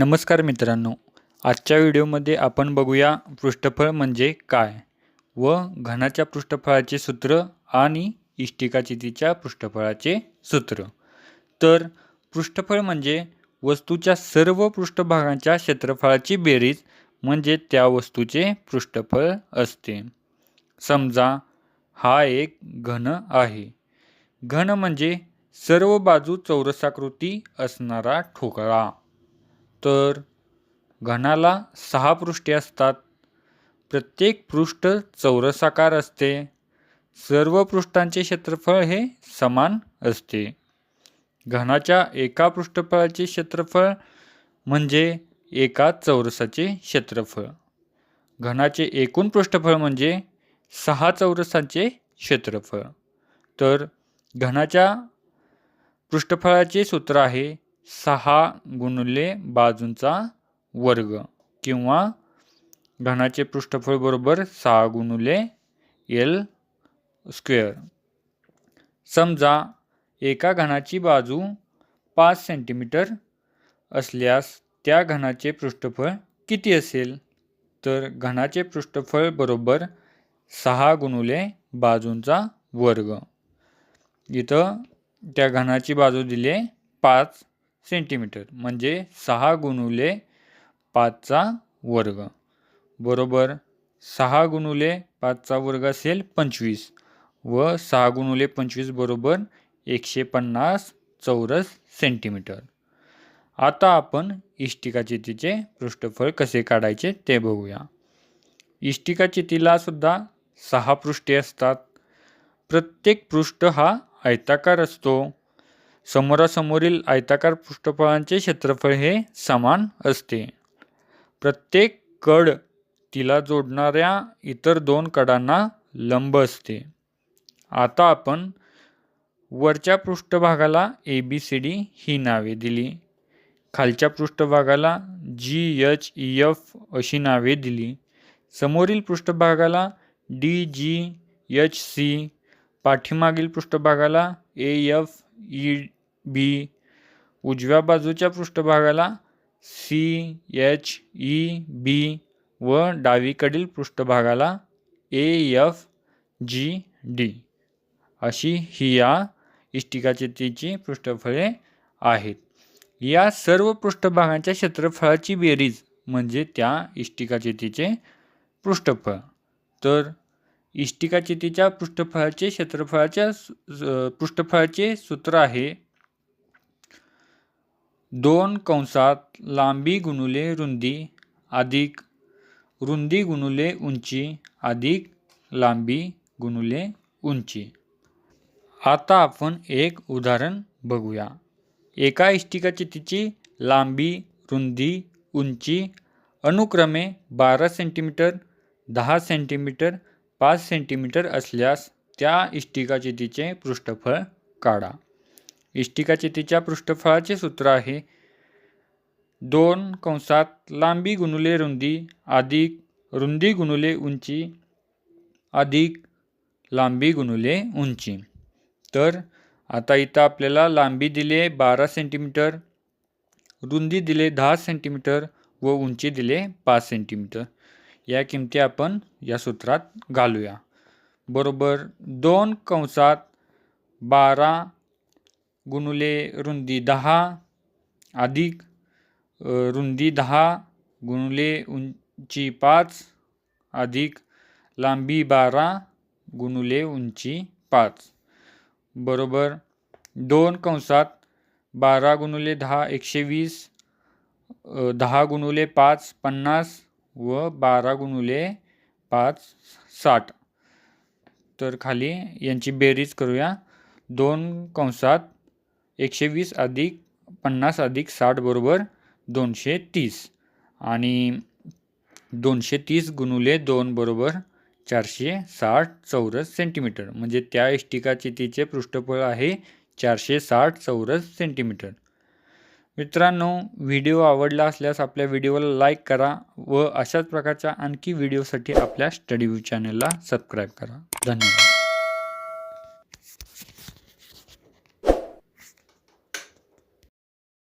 नमस्कार मित्रांनो आजच्या व्हिडिओमध्ये आपण बघूया पृष्ठफळ म्हणजे काय व घनाच्या पृष्ठफळाचे सूत्र आणि इष्टिकाचितीच्या पृष्ठफळाचे सूत्र. तर पृष्ठफळ म्हणजे वस्तूच्या सर्व पृष्ठभागांच्या क्षेत्रफळाची बेरीज म्हणजे त्या वस्तूचे पृष्ठफळ असते. समजा हा एक घन आहे. घन म्हणजे सर्व बाजू चौरसाकृती असणारा ठोकळा. तर घनाला सहा पृष्ठे असतात. प्रत्येक पृष्ठ चौरसाकार असते. सर्व पृष्ठांचे क्षेत्रफळ हे समान असते. घनाच्या एका पृष्ठफळाचे क्षेत्रफळ म्हणजे एका चौरसाचे क्षेत्रफळ. घनाचे एकूण पृष्ठफळ म्हणजे सहा चौरसांचे क्षेत्रफळ. तर घनाच्या पृष्ठफळाचे सूत्र आहे सहा गुणले बाजूंचा वर्ग किंवा घनाचे पृष्ठफळ बरोबर सहा गुणुले एल स्क्वेअर. समजा एका घनाची बाजू पाच सेंटीमीटर असल्यास त्या घनाचे पृष्ठफळ किती असेल? तर घनाचे पृष्ठफळ बरोबर सहा गुणुले बाजूंचा वर्ग. इथं त्या घनाची बाजू दिली पाच सेंटीमीटर म्हणजे सहा गुणुले पाचचा वर्ग. बरोबर सहा गुणुले पाचचा वर्ग असेल पंचवीस व सहा गुणुले पंचवीस बरोबर एकशे पन्नास चौरस सेंटीमीटर. आता आपण इष्टिकाचितीचे पृष्ठफळ कसे काढायचे ते बघूया. इष्टिकाचितीला सुद्धा सहा पृष्ठे असतात. प्रत्येक पृष्ठ हा आयताकार असतो. समोरासमोरील आयताकार पृष्ठफळांचे क्षेत्रफळ हे समान असते. प्रत्येक कड तिला जोडणाऱ्या इतर दोन कडांना लंब असते. आता आपण वरच्या पृष्ठभागाला ए बी सी डी ही नावे दिली. खालच्या पृष्ठभागाला जी एच ई एफ अशी नावे दिली. समोरील पृष्ठभागाला डी जी एच सी पाठीमागील पृष्ठभागाला ए एफ ई बी. उजव्या बाजूच्या पृष्ठभागाला सी एच ई बी व डावीकडील पृष्ठभागाला ए एफ जी डी. अशी ही या इष्टिकाचितीची पृष्ठफळे आहेत. या सर्व पृष्ठभागांच्या क्षेत्रफळाची बेरीज म्हणजे त्या इष्टिकाचितीचे पृष्ठफळ. तर इष्टिकाचितीच्या पृष्ठफळाचे क्षेत्रफळाच्या पृष्ठफळाचे सूत्र आहे दोन कंसात लांबी गुणुले रुंदी अधिक रुंदी गुणुले उंची अधिक लांबी गुणुले उंची. आता आपण एक उदाहरण बघूया. एका इष्टिकाचितीची लांबी रुंदी उंची अनुक्रमे बारा सेंटीमीटर दहा सेंटीमीटर पाच सेंटीमीटर असल्यास त्या इष्टिकाचितीचे पृष्ठफळ काढा. इष्टिकाचितीच्या पृष्ठफळाचे सूत्र आहे. दोन कंसात लांबी गुणुले रुंदी अधिक रुंदी गुणुले उंची अधिक लांबी गुणुले उंची. तर आता इथं आपल्याला लांबी दिले बारा सेंटीमीटर रुंदी दिले दहा सेंटीमीटर व उंची दिले पाच सेंटीमीटर. या किमती आपण या सूत्रात घालूया. बरोबर दोन कंसात बारा गुणुले रुंदी दहा अधिक रुंदी दहा गुणुले उंची पाच अधिक लांबी बारा गुणुले उंची पाच. बरोबर दोन कंसात बारा गुणुले दहा एकशे वीस दहा गुणुले पाच पन्नास व बारा गुणुले पाच साठ. तर खाली यांची बेरीज करूया. दोन कंसात एकशे वीस अधिक पन्नास अधिक साठ बरोबर दोनशे तीस आणि दोनशे तीस गुणुले दोन बरोबर चारशे साठ चौरस सेंटीमीटर. म्हणजे त्या इष्टिकाचितीचे पृष्ठफळ आहे चारशे साठ चौरस सेंटीमीटर. मित्रांनो व्हिडिओ आवडला असल्यास आपल्या व्हिडिओला लाईक करा व अशाच प्रकारच्या आणखी व्हिडिओसाठी आपल्या स्टडी व्ह्यू चॅनलला सबस्क्राईब करा. धन्यवाद.